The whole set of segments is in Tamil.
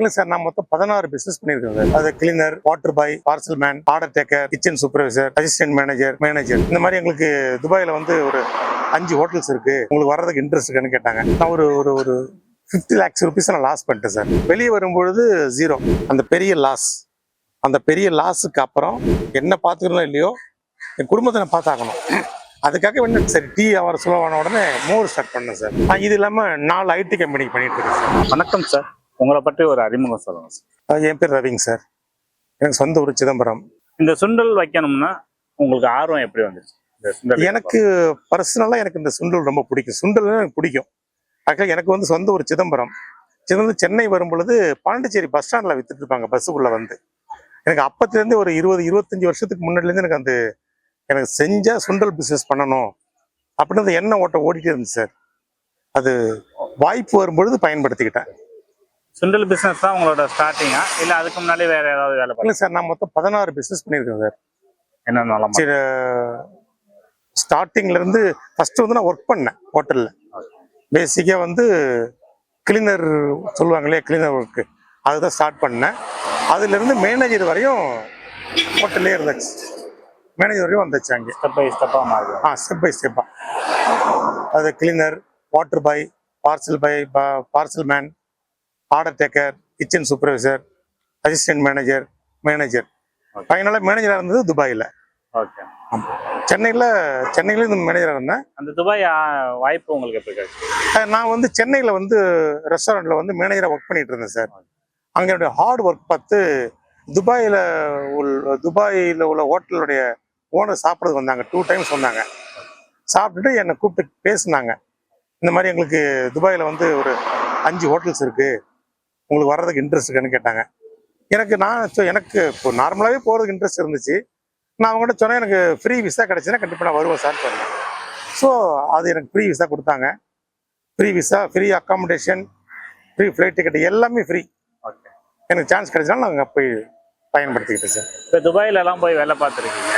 இல்லை சார் நான் மொத்தம் பதினாறு பிசினஸ் பண்ணியிருக்கேன் சார் அது cleaner water boy parcel man order taker kitchen supervisor assistant manager manager இந்த மாதிரி எங்களுக்கு துபாயில் வந்து ஒரு அஞ்சு ஹோட்டல்ஸ் இருக்கு. உங்களுக்கு வர்றதுக்கு இன்ட்ரெஸ்ட் இருக்குன்னு கேட்டாங்க. நான் ஒரு ஒரு ஒரு ஃபிஃப்டி லேக்ஸ் ருபீஸ் நான் லாஸ் பண்ணிட்டேன் சார் வெளியே வரும்பொழுது ஜீரோ அந்த பெரிய லாஸ் அந்த பெரிய லாஸுக்கு அப்புறம் என்ன பார்த்துக்கணும் இல்லையோ என் குடும்பத்தை நான் பார்த்தாகணும். அதுக்காக வேணும் சரி டீ அவர் சொல்லுவான உடனே மோர் ஸ்டார்ட் பண்ணேன் சார் நான் இது இல்லாமல் நாலு ஐடி கம்பெனிக்கு பண்ணிட்டு இருக்கேன் சார் வணக்கம் சார் உங்களை பற்றி ஒரு அறிமுகம் சொல்லுங்க சார். என் பேர் ரவிங்க சார். எனக்கு சொந்த ஊர் சிதம்பரம். இந்த சுண்டல் வைக்கணும்னா உங்களுக்கு ஆர்வம் எப்படி வந்துச்சு? எனக்கு பர்சனலாக எனக்கு இந்த சுண்டல் ரொம்ப பிடிக்கும். சுண்டல் எனக்கு பிடிக்கும். ஆக்சுவலாக எனக்கு வந்து சொந்த ஊர் சிதம்பரம். சிதம்பரம் சென்னை வரும் பொழுது பாண்டிச்சேரி பஸ் ஸ்டாண்டில் வித்துட்டு இருப்பாங்க பஸ்ஸுக்குள்ளே வந்து. எனக்கு அப்பத்துலேருந்து ஒரு இருபது இருபத்தஞ்சி வருஷத்துக்கு முன்னாடிலேருந்து எனக்கு அந்த எனக்கு செஞ்ச சுண்டல் பிஸ்னஸ் பண்ணணும் அப்படின்னு அந்த எண்ணெய் ஓட்ட ஓடிட்டே இருந்துச்சு சார். அது வாய்ப்பு வரும்பொழுது பயன்படுத்திக்கிட்டேன். சுண்டல் பிசினஸ் தான் உங்களோட ஸ்டார்டிங்கா இல்ல அதுக்கு முன்னாடி வேற ஏதாவது வேலை இல்லை சார் நான் மொத்தம் பதினாறு பிஸ்னஸ் பண்ணியிருக்கேன் சார். என்னென்ன சரி ஸ்டார்டிங்ல இருந்து ஃபர்ஸ்ட் வந்து நான் ஒர்க் பண்ணேன் ஹோட்டல்ல பேசிக்கா வந்து கிளீனர் சொல்லுவாங்க இல்லையா கிளீனர் ஒர்க்கு அதுதான் ஸ்டார்ட் பண்ணேன். அதுல இருந்து மேனேஜர் வரையும் ஹோட்டல்லே இருந்துச்சு. மேனேஜர் வரையும் வந்துச்சு அங்கே. ஸ்டெப் பை ஸ்டெப்பா மாறுது ஆ ஸ்டெப் பை ஸ்டெப்பா அது cleaner water boy parcel boy parcel man order taker kitchen supervisor assistant manager manager ஃபைனலாக மேனேஜராக இருந்தது துபாயில். ஓகே சென்னையில் சென்னையில இந்த மேனேஜராக இருந்தேன். அந்த துபாய் வாய்ப்பு உங்களுக்கு எப்படி நான் வந்து சென்னையில் வந்து ரெஸ்டாரண்ட்டில் வந்து மேனேஜராக ஒர்க் பண்ணிட்டு இருந்தேன் சார் அங்கே என்னுடைய ஹார்ட் ஒர்க் பார்த்து துபாயில் உள்ள துபாயில் உள்ள ஹோட்டலுடைய ஓனர் சாப்பிட்றதுக்கு வந்தாங்க. டூ டைம்ஸ் வந்தாங்க. சாப்பிட்டுட்டு என்னை கூப்பிட்டு பேசுனாங்க. இந்த மாதிரி எங்களுக்கு துபாயில் வந்து ஒரு அஞ்சு ஹோட்டல்ஸ் இருக்குது உங்களுக்கு வர்றதுக்கு இன்ட்ரெஸ்ட் இருக்குன்னு கேட்டாங்க. எனக்கு நான் எனக்கு இப்போ நார்மலாகவே போகிறதுக்கு இன்ட்ரெஸ்ட் இருந்துச்சு. நான் அவங்ககிட்ட சொன்னேன் எனக்கு ஃப்ரீ விசா கிடச்சுன்னா கண்டிப்பாக நான் வருவேன் சார் சொன்னேன் ஸோ அது எனக்கு ஃப்ரீ விசா கொடுத்தாங்க. Free visa free accommodation free flight ticket எல்லாமே ஃப்ரீ ஓகே எனக்கு சான்ஸ் கிடைச்சனால நான் அங்கே போய் பயன்படுத்திக்கிட்டேன் சார். இப்போ துபாயில எல்லாம் போய் வேலை பார்த்துருக்கீங்க.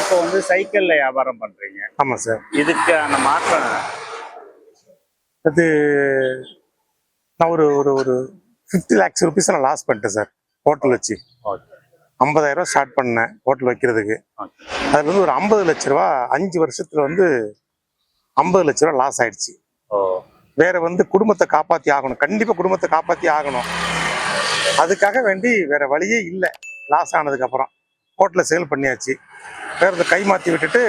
இப்போ வந்து சைக்கிள்ல வியாபாரம் பண்றீங்க. ஆமாம் சார். இதுக்கான மாற்றம் அது நான் ஒரு ஒரு ஒரு ஃபிஃப்டி லேக்ஸ் ருபீஸ் நான் லாஸ் பண்ணிட்டேன் சார் ஹோட்டல் வச்சு. ஐம்பதாயிரம் ரூபா ஸ்டார்ட் பண்ணேன் ஹோட்டல் வைக்கிறதுக்கு. அதுல வந்து ஒரு ஐம்பது லட்ச ரூபா அஞ்சு வருஷத்துல வந்து ஐம்பது லட்ச ரூபா லாஸ் ஆயிடுச்சு. வேற வந்து குடும்பத்தை காப்பாத்தி ஆகணும். கண்டிப்பா குடும்பத்தை காப்பாத்தி ஆகணும். அதுக்காக வேண்டி வேற வழியே இல்லை. லாஸ் ஆனதுக்கு அப்புறம். ஹோட்டலை சேல் பண்ணியாச்சு. வேற இதை கை மாத்தி விட்டுட்டு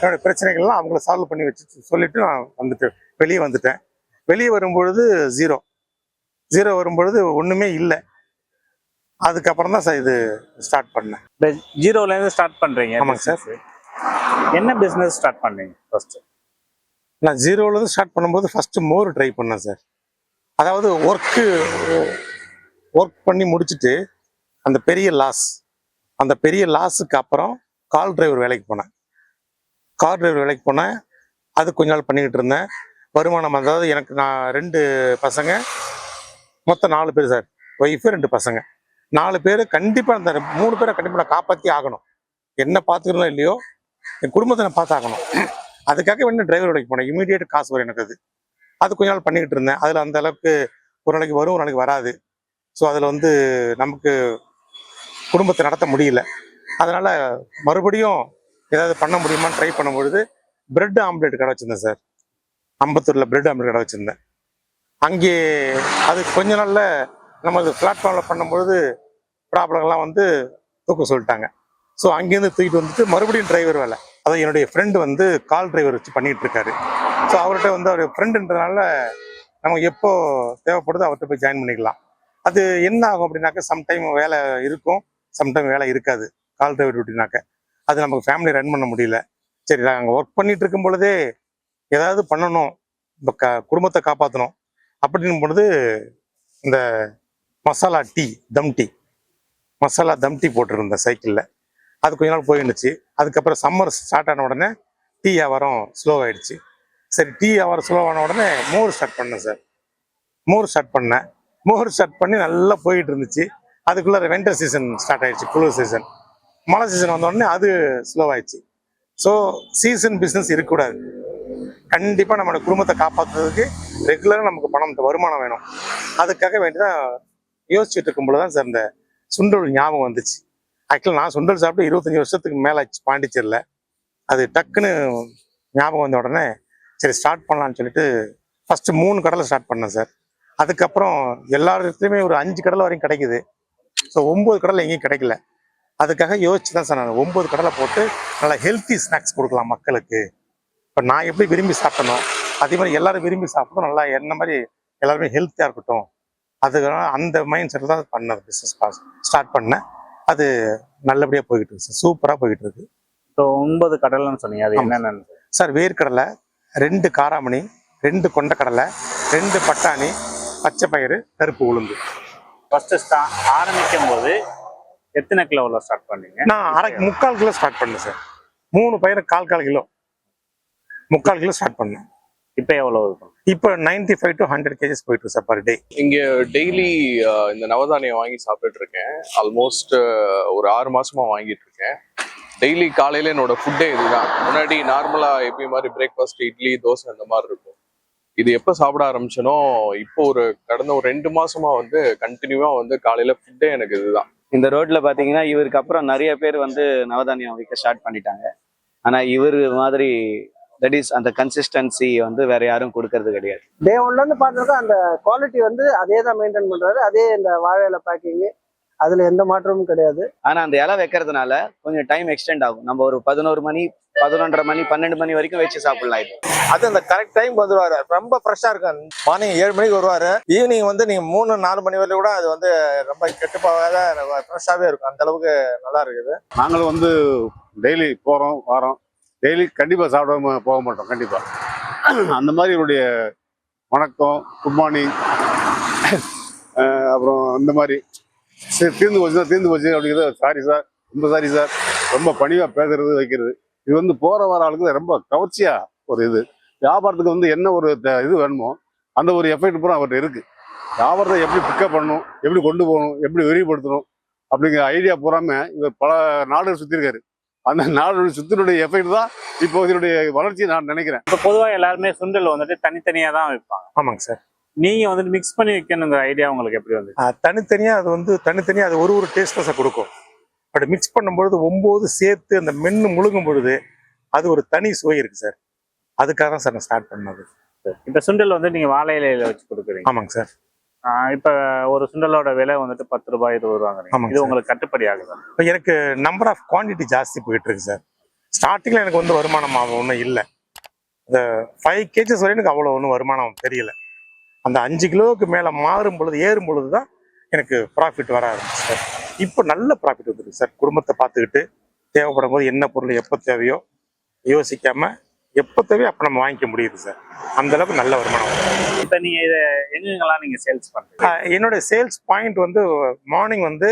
என்னோட பிரச்சனைகள்லாம் அவங்கள சால்வ் பண்ணி வச்சு சொல்லிட்டு நான் வந்துட்டு வெளியே வந்துட்டேன். வெளியே வரும்பொழுது ஜீரோ ஜீரோ வரும்பொழுது ஒண்ணுமே இல்லை. அதுக்கப்புறம் தான் சார் இது ஸ்டார்ட் பண்ணேன். இப்போ ஜீரோல இருந்து ஸ்டார்ட் பண்றீங்க ஆமாங்க சார். என்ன பிசினஸ் ஸ்டார்ட் பண்ணீங்க ஃபர்ஸ்ட் நான் ஜீரோலேருந்து ஸ்டார்ட் பண்ணும்போது ஃபஸ்ட்டு மோர் ட்ரை பண்ணேன் சார். அதாவது ஒர்க்கு ஒர்க் பண்ணி முடிச்சுட்டு அந்த பெரிய லாஸ் அந்த பெரிய லாஸுக்கு அப்புறம் கால் டிரைவர் வேலைக்கு போனேன். கார் டிரைவர் வேலைக்கு போனேன். அது கொஞ்ச நாள் பண்ணிக்கிட்டு இருந்தேன். வருமானம் அதாவது எனக்கு நான் ரெண்டு பசங்க மொத்தம் நாலு பேர் சார். ஒய்ஃபு ரெண்டு பசங்க. நாலு பேர் கண்டிப்பாக அந்த மூணு பேரை கண்டிப்பாக நான் காப்பாற்றி ஆகணும். என்ன பார்த்துக்கிறோம் இல்லையோ என் குடும்பத்தை நான் பார்த்தாகணும். அதுக்காக வேணும் டிரைவர் வேலைக்கு போனேன். இமீடியட் காசு வரும் எனக்கு அது. அது கொஞ்ச நாள் பண்ணிக்கிட்டு இருந்தேன். அதில் அந்த அளவுக்கு ஒரு நாளைக்கு வரும் ஒரு நாளைக்கு வராது. ஸோ அதில் வந்து நமக்கு குடும்பத்தை நடத்த முடியல. அதனால் மறுபடியும் ஏதாவது பண்ண முடியுமான்னு ட்ரை பண்ணும்பொழுது பிரெட் ஆம்லேட் கடை வச்சுருந்தேன் சார். அம்பத்தூரில் பிரெட் ஆம்லேட் கடை வச்சுருந்தேன். அங்கே அது கொஞ்ச நாளில் நம்ம அது பிளாட்ஃபார்மில் பண்ணும்பொழுது ப்ராப்ளம்லாம் வந்து தூக்க சொல்லிட்டாங்க. ஸோ அங்கேருந்து தூக்கிட்டு வந்துட்டு மறுபடியும் டிரைவர் வேலை. அதான் என்னுடைய ஃப்ரெண்டு வந்து கால் டிரைவர் வச்சு பண்ணிட்டு இருக்காரு. ஸோ அவர்கிட்ட வந்து அவர் ஃப்ரெண்டுன்றதுனால நமக்கு எப்போ தேவைப்படுதோ அவர்கிட்ட போய் ஜாயின் பண்ணிக்கலாம். அது என்ன ஆகும் அப்படின்னாக்க சம்டைம் வேலை இருக்கும். சம்டைம் வேலை இருக்காது. கால் டிரைவர் டியூட்டினாக்க அது நமக்கு ஃபேமிலி ரன் பண்ண முடியல. சரி நாங்கள் ஒர்க் பண்ணிட்டு இருக்கும் பொழுதே ஏதாவது பண்ணணும். இப்போ க குடும்பத்தை காப்பாற்றணும் அப்படின்னு பொழுது இந்த masala tea dum tea. Masala dum tea போட்டிருந்தேன் சைக்கிளில். அது கொஞ்ச நாள் போயிருந்துச்சு. அதுக்கப்புறம் சம்மர் ஸ்டார்ட் ஆன உடனே டீ வியாபாரம் ஸ்லோ ஆயிடுச்சு. சரி டீ வியாபாரம் ஸ்லோ ஆன உடனே மோர் ஸ்டார்ட் பண்ணேன் சார். மோர் ஸ்டார்ட் பண்ணேன். மோர் ஸ்டார்ட் பண்ணி நல்லா போயிட்டு இருந்துச்சு. அதுக்குள்ளே வெண்டர் சீசன் ஸ்டார்ட் ஆயிடுச்சு குளிர் சீசன் மழை சீசன் வந்த உடனே அது ஸ்லோ ஆயிடுச்சு. ஸோ சீசன் பிஸ்னஸ் இருக்கக்கூடாது. கண்டிப்பாக நம்மளோட குடும்பத்தை காப்பாற்றுறதுக்கு ரெகுலராக நமக்கு பணம் வருமானம் வேணும். அதுக்காக வேண்டி தான் யோசிச்சுட்டு இருக்கும்போது தான் சார் இந்த சுண்டல் ஞாபகம் வந்துச்சு. ஆக்சுவலாக நான் சுண்டல் சாப்பிட்டு இருபத்தஞ்சி வருஷத்துக்கு மேலே ஆச்சு பாண்டிச்சேரியில். அது டக்குன்னு ஞாபகம் வந்த உடனே சரி ஸ்டார்ட் பண்ணலான்னு சொல்லிட்டு ஃபஸ்ட்டு மூணு கடலை ஸ்டார்ட் பண்ணேன் சார். அதுக்கப்புறம் எல்லா இடத்துலையுமே ஒரு அஞ்சு கடலை வரையும் கிடைக்குது. ஸோ ஒம்பது கடலை எங்கேயும் கிடைக்கல. அதுக்காக யோசிச்சு தான் சார் நான் ஒம்பது கடலை போட்டு நல்லா ஹெல்த்தி ஸ்நாக்ஸ் கொடுக்கலாம் மக்களுக்கு. இப்போ நான் எப்படி விரும்பி சாப்பிட்டனோ அதே மாதிரி எல்லாரும் விரும்பி சாப்பிட்டோம் நல்லா என்ன மாதிரி எல்லாருமே ஹெல்த்தியாக இருக்கட்டும். அதுக்காக அந்த மைண்ட் செட்டில் தான் பண்ணது பிஸ்னஸ் ஸ்டார்ட் பண்ணேன். அது நல்லபடியாக போய்கிட்டு இருக்கு. சார் சூப்பராக போய்கிட்டு இருக்கு. இப்போ ஒன்பது கடலைன்னு சொன்னீங்க. அது. என்னென்னு சார் வேர்க்கடலை ரெண்டு காராமணி ரெண்டு கொண்டக்கடலை ரெண்டு பட்டாணி பச்சை பயிறு கருப்பு உளுந்து. ஃபர்ஸ்ட் ஸ்டா ஆரம்பிக்கும் போது எத்தனை கிலோவில் ஸ்டார்ட் பண்ணீங்க? நான் அரை முக்கால் கிலோ ஸ்டார்ட் பண்ணேன் சார். மூணு பயிறு கால் கால் கிலோ. முக்கால் கிலோ ஸ்டார்ட் பண்ணேன். இப்போ எவ்வளோ இருக்கும் இப்போ 95 ஃபைவ் டு ஹண்ட்ரட் கேஜஸ் போயிட்டு சார் பர் டே இங்க டெய்லி இந்த நவதானியம் வாங்கி சாப்பிட்டுட்டு இருக்கேன். ஆல்மோஸ்ட் ஒரு ஆறு மாசமா வாங்கிட்டு இருக்கேன். டெய்லி காலையில என்னோட ஃபுட்டே இதுதான். முன்னாடி நார்மலா எப்பயும் மாதிரி பிரேக்ஃபாஸ்ட் இட்லி தோசை அந்த மாதிரி இருக்கும். இது எப்போ சாப்பிட ஆரம்பிச்சனோ இப்போ ஒரு கடந்த ஒரு ரெண்டு மாசமா வந்து கண்டினியூவா வந்து காலையில ஃபுட்டே எனக்கு இதுதான். இந்த ரோட்ல பாத்தீங்கன்னா இவருக்கு அப்புறம் நிறைய பேர் வந்து நவதானியம் விற்க ஸ்டார்ட் பண்ணிட்டாங்க. ஆனா இவர் மாதிரி தட் இஸ் அந்த கன்சிஸ்டன்சி வந்து வேற யாரும் கொடுக்கறது கிடையாது. டே ஒன்ல இருந்து பார்த்தோம்னா அந்த குவாலிட்டி வந்து அதே தான் மெயின்டைன் பண்றாரு. அதே இந்த வாழை இலை பேக்கிங் அதுல எந்த மாற்றமும் கிடையாது. ஆனா அந்த இலை வைக்கிறதுனால கொஞ்சம் டைம் எக்ஸ்டெண்ட் ஆகும். நம்ம ஒரு பதினோரு மணி பதினொன்றரை மணி பன்னெண்டு மணி வரைக்கும் வச்சு சாப்பிடலாம் இது. அது அந்த கரெக்ட் டைம் வந்துருவாரு. ரொம்ப ஃப்ரெஷ்ஷா இருக்கும் மார்னிங் ஏழு மணிக்கு வருவாரு. ஈவினிங் வந்து நீங்க மூணு நாலு மணி வரையும் கூட அது வந்து ரொம்ப கெட்டு போகாத ஃப்ரெஷ்ஷாவே இருக்கும். அந்த அளவுக்கு நல்லா இருக்குது. நாங்களும் வந்து டெய்லி போகிறோம் வரோம். டெய்லி கண்டிப்பாக சாப்பிடாம போக மாட்டோம் கண்டிப்பாக அந்த மாதிரி இவருடைய வணக்கம் குட் மார்னிங் அப்புறம் அந்த மாதிரி. சரி தீர்ந்து போச்சு தீர்ந்து போச்சு அப்படிங்கிறத சாரி சார். ரொம்ப சாரி சார். ரொம்ப பணிவாக பேசுறது வைக்கிறது. இது வந்து போகிற வர ஆளுக்கு ரொம்ப கவர்ச்சியாக ஒரு இது. வியாபாரத்துக்கு வந்து என்ன ஒரு த- இது வேணுமோ அந்த ஒரு எஃபெக்ட் பூரா அவர்கிட்ட இருக்குது வியாபாரத்தை எப்படி பிக்கப் பண்ணணும் எப்படி கொண்டு போகணும் எப்படி விரிவுபடுத்தணும் அப்படிங்கிற ஐடியா பூராமல் இவர் பல நாடுகள் சுற்றிருக்காரு அந்த நாடு சுத்தினுடைய எஃபெக்ட் தான் இப்போ இதனுடைய வளர்ச்சியை நான் நினைக்கிறேன். இப்போ பொதுவாக எல்லாருமே சுண்டல் வந்துட்டு தனித்தனியாக தான் வைப்பாங்க. ஆமாங்க சார். நீங்க வந்துட்டு மிக்ஸ் பண்ணி வைக்கணுங்கிற ஐடியா உங்களுக்கு எப்படி வந்து தனித்தனியா அது வந்து தனித்தனியா அது ஒரு ஒரு டேஸ்ட் சார் கொடுக்கும். பட் மிக்ஸ் பண்ணும்பொழுது ஒம்பது சேர்த்து அந்த மென்னு முழுங்கும் பொழுது அது ஒரு தனி சுவை இருக்கு சார். அதுக்காக தான் சார் நான் ஸ்டார்ட் பண்ணது. இப்போ சுண்டல் வந்து நீங்க வாழை இலையில வச்சு கொடுக்குறீங்க. ஆமாங்க சார். இப்ப ஒரு சுண்டலோட விலை வந்துட்டு பத்து ரூபாய் இருபது ரூபாங்க இது. உங்களுக்கு கட்டுப்படி ஆகுதா? இப்போ எனக்கு நம்பர் ஆஃப் குவாண்டிட்டி ஜாஸ்தி போயிட்டு இருக்கு சார். ஸ்டார்டிங்கில் எனக்கு வந்து வருமானம் ஒன்றும் இல்லை. இந்த ஃபைவ் கேஜஸ் வரையும் எனக்கு அவ்வளோ ஒன்றும் வருமானம் தெரியல. அந்த அஞ்சு கிலோவுக்கு மேலே மாறும் பொழுது ஏறும் பொழுது தான் எனக்கு ப்ராஃபிட் வர ஆரம்பிச்சு சார். இப்போ நல்ல ப்ராஃபிட் வந்துருக்கு சார். குடும்பத்தை பார்த்துக்கிட்டு தேவைப்படும் போது என்ன பொருள் எப்போ தேவையோ யோசிக்காம எப்போ தேவையோ அப்போ நம்ம வாங்கிக்க முடியுது சார். அந்த அளவுக்கு நல்ல வருமானம் இப்ப நீங்க இதை எங்கெங்கெல்லாம் நீங்க சேல்ஸ் பண்றீங்க? ஆஹ் என்னோட சேல்ஸ் பாயிண்ட் வந்து மார்னிங் வந்து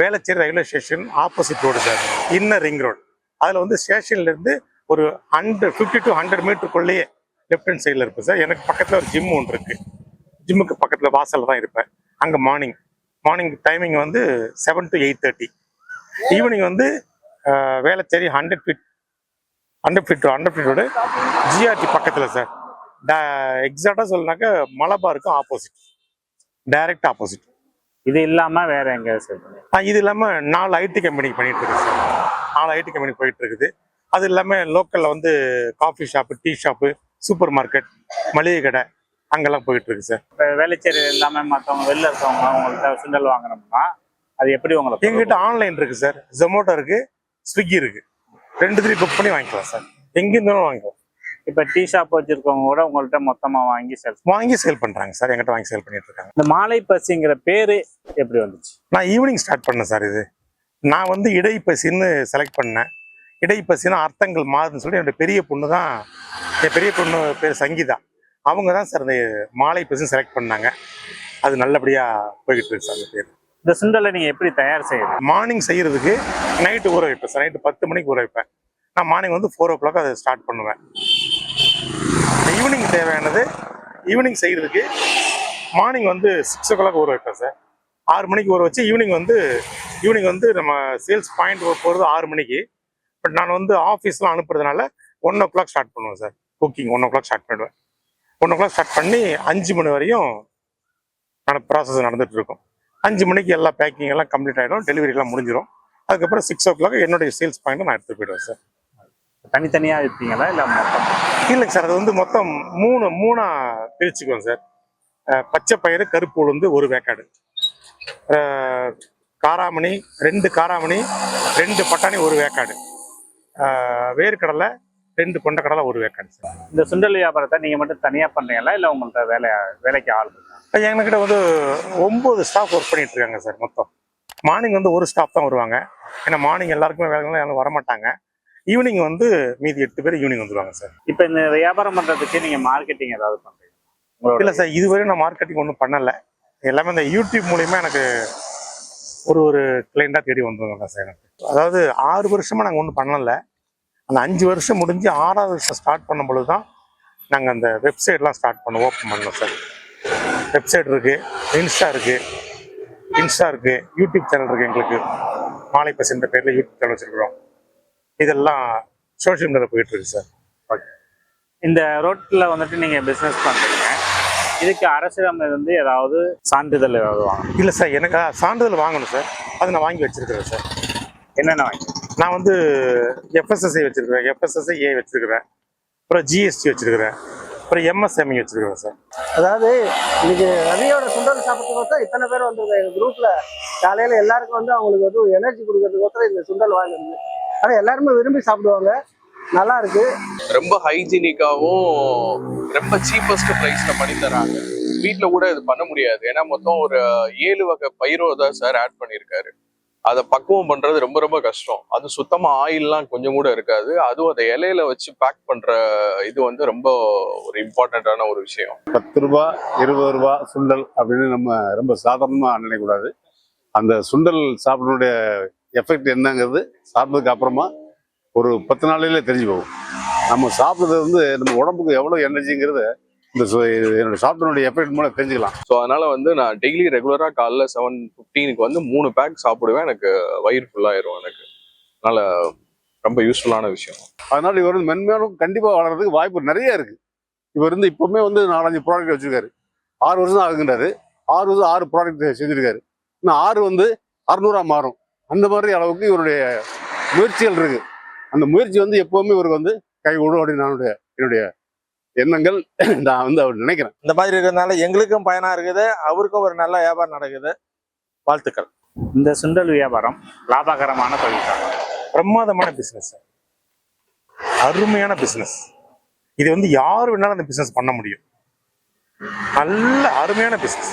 Velachery railway station opposite road sir. Inner ring road அதில் வந்து ஸ்டேஷன்ல இருந்து ஒரு ஹண்ட்ரட் ஃபிஃப்டி டு ஹண்ட்ரட் மீட்டருக்குள்ளேயே லெஃப்ட் ஹேண்ட் சைடில் இருப்பேன் சார். எனக்கு பக்கத்தில் ஒரு ஜிம் ஒன்று இருக்கு. ஜிம்முக்கு பக்கத்தில் வாசலில் தான் இருப்பேன். அங்கே மார்னிங் மார்னிங் டைமிங் வந்து seven to eight thirty evening வந்து Velachery hundred feet hundred feet to hundred feet road GRT பக்கத்தில் சார் எக்ஸாக்டாக சொல்லனாக்க மலபாருக்கும் ஆப்போசிட் டைரக்ட் ஆப்போசிட் இது இல்லாம வேற எங்க ஆ, இது இல்லாமல் நாலு ஐடி கம்பெனிக்கு பண்ணிட்டு இருக்கு சார் நாலு ஐடி கம்பெனி போயிட்டு இருக்குது. அது இல்லாமல் லோக்கலில் வந்து coffee shop tea shop supermarket மளிகை கடை அங்கெல்லாம் போயிட்டு இருக்கு சார் இப்ப வேலைச்சேரி இல்லாம மத்தவங்க வெளில இருக்கவங்க உங்கள்கிட்ட சுண்டல் வாங்கணும்னா அது எப்படி உங்களுக்கு எங்ககிட்ட ஆன்லைன் இருக்கு சார் ஜொமேட்டோ இருக்கு ஸ்விக்கி இருக்கு. ரெண்டுத்துலையும் புக் பண்ணி வாங்கிக்கலாம் சார். எங்க இருந்தாலும் வாங்கிக்கலாம். இப்ப டீ ஷாப் வச்சிருக்கவங்க கூட உங்கள்கிட்ட மொத்தமா வாங்கி சேல்ஸ் வாங்கி சேல் பண்றாங்க சார். எங்கிட்ட வாங்கி சேல் பண்ணிட்டு இருக்காங்க. இந்த மாலை பசிங்கிற பேரு எப்படி வந்துச்சு? நான் ஈவினிங் ஸ்டார்ட் பண்ணேன் சார் இது. நான் வந்து இடைப்பசின்னு செலக்ட் பண்ணேன். இடைப்பசின்னா அர்த்தங்கள் மாறுதுன்னு சொல்லி என்னோட பெரிய பொண்ணு தான் என் பெரிய பொண்ணு பேர் சங்கீதா. அவங்க தான் சார் இந்த மாலை பசி செலக்ட் பண்ணாங்க. அது நல்லபடியாக போய்கிட்டு இருக்கு சார் அந்த பேர். இந்த சுண்டலை நீங்க எப்படி தயார் செய்யணும் மார்னிங் செய்யறதுக்கு நைட்டு ஊற வைப்பேன் சார் நைட்டு பத்து மணிக்கு ஊற வைப்பேன். நான் மார்னிங் வந்து ஃபோர் ஓ கிளாக் அதை ஸ்டார்ட் பண்ணுவேன். ஈவினிங் தேவையானது ஈவினிங் செய்யறதுக்கு மார்னிங் வந்து சிக்ஸ் ஓ கிளாக் ஊற வைப்பேன் சார் ஆறு மணிக்கு ஊற வச்சு ஈவினிங் வந்து ஈவினிங் வந்து நம்ம சேல்ஸ் பாயிண்ட் போகிறது ஆறு மணிக்கு. பட் நான் வந்து ஆஃபீஸ்லாம் அனுப்புறதுனால ஒன் ஓ கிளாக் ஸ்டார்ட் பண்ணுவேன் sir cooking one o'clock start பண்ணிடுவேன். ஒன் ஓ கிளாக் ஸ்டார்ட் பண்ணி அஞ்சு மணி வரையும் நான் ப்ராசஸ் நடந்துட்டு அஞ்சு மணிக்கு எல்லா பேக்கிங் எல்லாம் கம்ப்ளீட் ஆகிடும் டெலிவரி எல்லாம் முடிஞ்சிடும் அதுக்கப்புறம் சிக்ஸ் ஓ கிளாக் என்னுடைய சேல்ஸ் பாயிண்ட் நான் எடுத்துட்டு போயிடுவேன் சார் தனித்தனியா விற்பீங்களா இல்ல மொத்தம்? இல்லைங்க சார் அது வந்து மொத்தம் மூணு மூணா பிரிச்சுக்குவோம் சார் பச்சை பயிறு கருப்பு உளுந்து ஒரு வேக்காடு. காராமணி ரெண்டு காராமணி ரெண்டு பட்டாணி ஒரு வேக்காடு. வேர்க்கடலை ரெண்டு கொண்டக்கடலை ஒரு வேக்காடு சார் இந்த சுண்டல் வியாபாரத்தை நீங்க மட்டும் தனியா பண்றீங்களா? இல்ல உங்கள்ட்ட வேலை வேலைக்கு ஆள் இருக்கா? எங்ககிட்ட வந்து ஒம்பது ஸ்டாஃப் ஒர்க் பண்ணிட்டு இருக்காங்க சார் மொத்தம். மார்னிங் வந்து ஒரு ஸ்டாஃப் தான் வருவாங்க. ஏன்னா மார்னிங் எல்லாருக்குமே வேலை யாரும் வரமாட்டாங்க. ஈவினிங் வந்து மீதி எட்டு பேர் ஈவினிங் வந்துருவாங்க சார். இப்ப இந்த வியாபாரம் பண்றதுக்கு நீங்க மார்க்கெட்டிங் ஏதாவது உங்களோட இல்லை சார் இதுவரை நான் மார்க்கெட்டிங் ஒன்றும் பண்ணலை. எல்லாமே இந்த யூடியூப் மூலியமா எனக்கு ஒரு ஒரு கிளைண்டாக தேடி வந்துருங்க சார் எனக்கு. அதாவது ஆறு வருஷமா நாங்கள் ஒன்றும் பண்ணலை. அந்த அஞ்சு வருஷம் முடிஞ்சு ஆறாவது வருஷம் ஸ்டார்ட் பண்ணும் பொழுது தான் நாங்கள் அந்த வெப்சைட்லாம் ஸ்டார்ட் பண்ண ஓப்பன் பண்ணோம் சார். வெப்சைட் இருக்கு இன்ஸ்டா இருக்கு இன்ஸ்டா இருக்கு யூடியூப் சேனல் இருக்கு எங்களுக்கு. மாலை பசன்ற பேரில் யூடியூப் சேனல் வச்சிருக்கிறோம். இதெல்லாம் சோஷியல் மீடியாவில் போயிட்டு இருக்கு சார். இந்த ரோட்ல வந்துட்டு நீங்க பிசினஸ் பண்றீங்க. இதுக்கு அரசிடம் இருந்து ஏதாவது சான்றிதழ் ஏதாவது வாங்கணும்? இல்லை சார் எனக்கு சான்றிதழ் வாங்கணும் சார். அதை நான் வாங்கி வச்சிருக்கிறேன் சார். என்னென்ன வாங்கி? நான் வந்து எஃப்எஸ்எஸ்ஐ வச்சிருக்கிறேன். எஃப்எஸ்எஸ்ஐ ஏ வச்சிருக்கிறேன். அப்புறம் ஜிஎஸ்டி வச்சிருக்கிறேன். அப்புறம் எம்எஸ்எம்இ வச்சிருக்கிறேன் சார். அதாவது இன்னைக்கு ரவியோட சுண்டல் சாப்பிட்றதுக்கு இத்தனை பேர் வந்திருக்காங்க. எங்க குரூப்ல காலையில எல்லாருக்கும் வந்து அவங்களுக்கு வந்து எனர்ஜி கொடுக்கறதுக்கோசரம் இந்த சுண்டல் வாங்குறது ஆனா எல்லாருமே விரும்பி சாப்பிடுவாங்க. நல்லா இருக்கு. ரொம்ப ஹைஜீனிக்காவும் ரொம்ப சீப்பஸ்ட் ப்ரைஸ்ல பண்ணி தராங்க. வீட்ல கூட இது பண்ண முடியாது. ஏன்னா மொத்தம் ஒரு ஏழு வகை பயிரோ தான் சார் ஆட் பண்ணியிருக்காரு. அதை பக்குவம் பண்றது ரொம்ப ரொம்ப கஷ்டம். அது சுத்தமா ஆயில்லாம் கொஞ்சம் கூட இருக்காது. அதுவும் அதை இலையில வச்சு பேக் பண்ற இது வந்து ரொம்ப ஒரு இம்பார்ட்டண்ட்டான ஒரு விஷயம். பத்து ரூபா இருபது ரூபா சுண்டல் அப்படின்னு நம்ம ரொம்ப சாதாரணமா நினைக்கக்கூடாது. அந்த சுண்டல் சாப்பிடனுடைய எஃபெக்ட் என்னங்கிறது சாப்பிட்டதுக்கு அப்புறமா ஒரு பத்து நாளையிலே தெரிஞ்சு போகும். நம்ம சாப்பிட்றது வந்து நம்ம உடம்புக்கு எவ்வளோ எனர்ஜிங்கிறத இந்த என்னோட சாப்பிட்டனுடைய எஃபெக்ட் மூலம் தெரிஞ்சுக்கலாம். ஸோ அதனால வந்து நான் டெய்லி ரெகுலரா காலைல செவன் ஃபிஃப்டீனுக்கு வந்து மூணு பேக் சாப்பிடுவேன். எனக்கு வயிறு ஃபுல்லாயிரும் எனக்கு. அதனால ரொம்ப யூஸ்ஃபுல்லான விஷயம். அதனால இவர் வந்து மென்மேலும் கண்டிப்பாக வளர்றதுக்கு வாய்ப்பு நிறைய இருக்கு. இவர் வந்து இப்பவுமே வந்து நாலஞ்சு ப்ராடக்ட் வச்சிருக்காரு. ஆறு வருஷம் தான் ஆறு வருஷம் ஆறு ப்ராடக்ட் செஞ்சிருக்காரு. இன்னும் ஆறு வந்து அறுநூறா மாறும். அந்த மாதிரி அளவுக்கு இவருடைய முயற்சிகள் இருக்கு. அந்த முயற்சி வந்து எப்பவுமே இவருக்கு வந்து கை விடும் அப்படின்னு என்னுடைய எண்ணங்கள் நான் வந்து அவர் நினைக்கிறேன். இந்த மாதிரி இருக்கிறதுனால எங்களுக்கும் பயனா இருக்குது அவருக்கும் ஒரு நல்ல வியாபாரம் நடக்குது. வாழ்த்துக்கள். இந்த சுண்டல் வியாபாரம் லாபகரமான தொழில் பிரமாதமான பிஸ்னஸ் சார் அருமையான பிஸ்னஸ் இது வந்து யார் வேணாலும் அந்த பிஸ்னஸ் பண்ண முடியும். நல்ல அருமையான பிஸ்னஸ்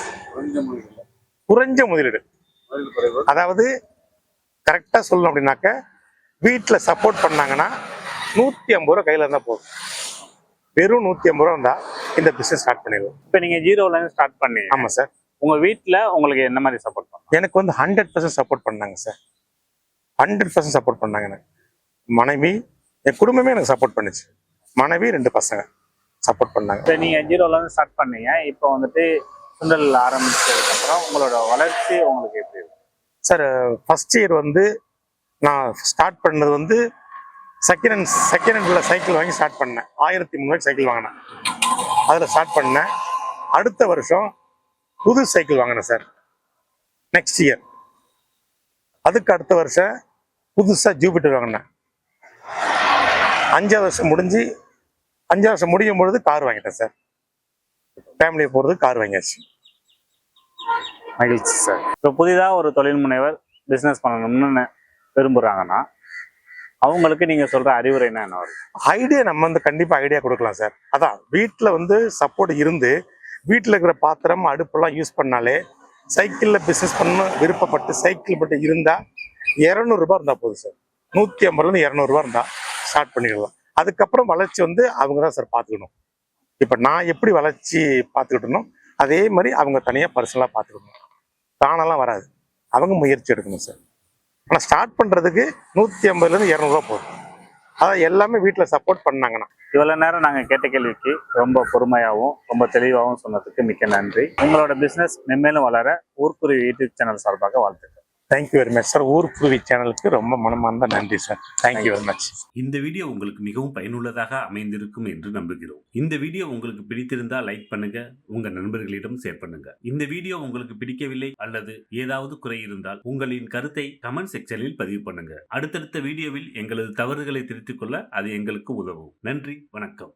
குறைஞ்ச முதலீடு. அதாவது கரெக்டாக சொல்லணும் அப்படின்னாக்க வீட்டில் சப்போர்ட் பண்ணாங்கன்னா நூற்றி ஐம்பது ரூபா கையில் இருந்தால் போதும். வெறும் நூற்றி ஐம்பது ரூபா இருந்தால் இந்த பிஸ்னஸ் ஸ்டார்ட் பண்ணிடலாம் இப்ப நீங்க ஜீரோல இருந்து ஸ்டார்ட் பண்ணீங்க. ஆமாம் சார் உங்க வீட்ல உங்களுக்கு என்ன மாதிரி சப்போர்ட் பண்ணும் எனக்கு வந்து ஹண்ட்ரட் பர்சன்ட் சப்போர்ட் பண்ணாங்க சார் ஹண்ட்ரட் பர்சன்ட் சப்போர்ட் பண்ணாங்க எனக்கு. மனைவி என் குடும்பமே எனக்கு சப்போர்ட் பண்ணுச்சு. மனைவி ரெண்டு பசங்க சப்போர்ட் பண்ணாங்க. இப்ப நீங்க ஜீரோல இருந்து ஸ்டார்ட் பண்ணீங்க. இப்போ வந்துட்டு சுண்டல் ஆரம்பிச்சதுக்கு அப்புறம் உங்களோட வளர்ச்சி உங்களுக்கு எப்படி இருக்கு? சார் ஃபர்ஸ்ட் இயர் வந்து நான் ஸ்டார்ட் பண்ணது வந்து செகண்ட் ஹேண்ட் செகண்ட் ஹேண்டில் சைக்கிள் வாங்கி ஸ்டார்ட் பண்ணேன். ஆயிரத்தி முந்நூறு சைக்கிள் வாங்கினேன். அதில் ஸ்டார்ட் பண்ணேன். அடுத்த வருஷம் புது சைக்கிள் வாங்கினேன் சார் நெக்ஸ்ட் இயர் அதுக்கு அடுத்த வருஷம் புதுசாக ஜூபிட்டர் வாங்கினேன். அஞ்சாவது வருஷம் முடிஞ்சு அஞ்சாவது வருஷம் முடியும் பொழுது கார் வாங்கிட்டேன் சார் ஃபேமிலியை போகிறது கார் வாங்கியாச்சு. மகிழ்ச்சி சார் இப்போ புதிதாக ஒரு தொழில் முனைவர் பிஸ்னஸ் பண்ணணும்னு விரும்புகிறாங்கன்னா அவங்களுக்கு நீங்க சொல்ற அறிவுரை என்ன வரும் ஐடியா நம்ம வந்து கண்டிப்பா ஐடியா கொடுக்கலாம் சார் அதான் வீட்டுல வந்து சப்போர்ட் இருந்து வீட்டில் இருக்கிற பாத்திரம் அடுப்பெல்லாம் யூஸ் பண்ணாலே சைக்கிள்ல பிசினஸ் பண்ண விருப்பப்பட்டு சைக்கிள் மட்டும் இருந்தா இரநூறுபா இருந்தா போதும் சார் நூத்தி ஐம்பதுல இருந்து இரநூறுபா இருந்தா ஸ்டார்ட் பண்ணிடலாம். அதுக்கப்புறம் வளர்ச்சி வந்து அவங்க தான் சார் பார்த்துக்கணும். இப்ப நான் எப்படி வளர்ச்சி பார்த்துக்கிட்டனோ அதே மாதிரி அவங்க தனியா பர்சனலா பார்த்துக்கணும். தானெல்லாம் வராது. அவங்க முயற்சி எடுக்கணும் சார் ஆனால் ஸ்டார்ட் பண்ணுறதுக்கு நூற்றி ஐம்பதுலேருந்து இரநூறுவா போதும். அதான் எல்லாமே வீட்டில் சப்போர்ட் பண்ணாங்கன்னா இவ்வளோ நேரம் நாங்கள் கேட்ட கேள்விக்கு ரொம்ப பொறுமையாகவும் ரொம்ப தெளிவாகவும் சொன்னதுக்கு மிக்க நன்றி. உங்களோட பிஸ்னஸ் மென்மேலும் வளர ஊர்க்குருவி யூடியூப் சேனல் சார்பாக வாழ்த்துக்கள். தேங்க்யூ வெரி மச் சார் ஊர் புதுவி சேனலுக்கு ரொம்ப மனமார்ந்த நன்றி sir thank you very much இந்த வீடியோ உங்களுக்கு மிகவும் பயனுள்ளதாக அமைந்திருக்கும் என்று நம்புகிறோம். இந்த வீடியோ உங்களுக்கு பிடித்திருந்தால் லைக் பண்ணுங்க உங்க நண்பர்களிடம் ஷேர் பண்ணுங்க. இந்த வீடியோ உங்களுக்கு பிடிக்கவில்லை அல்லது ஏதாவது குறை இருந்தால் உங்களின் கருத்தை கமெண்ட் செக்ஷனில் பதிவு பண்ணுங்க. அடுத்தடுத்த வீடியோவில் எங்களது தவறுகளை திருத்திக் கொள்ள அது எங்களுக்கு உதவும். நன்றி வணக்கம்.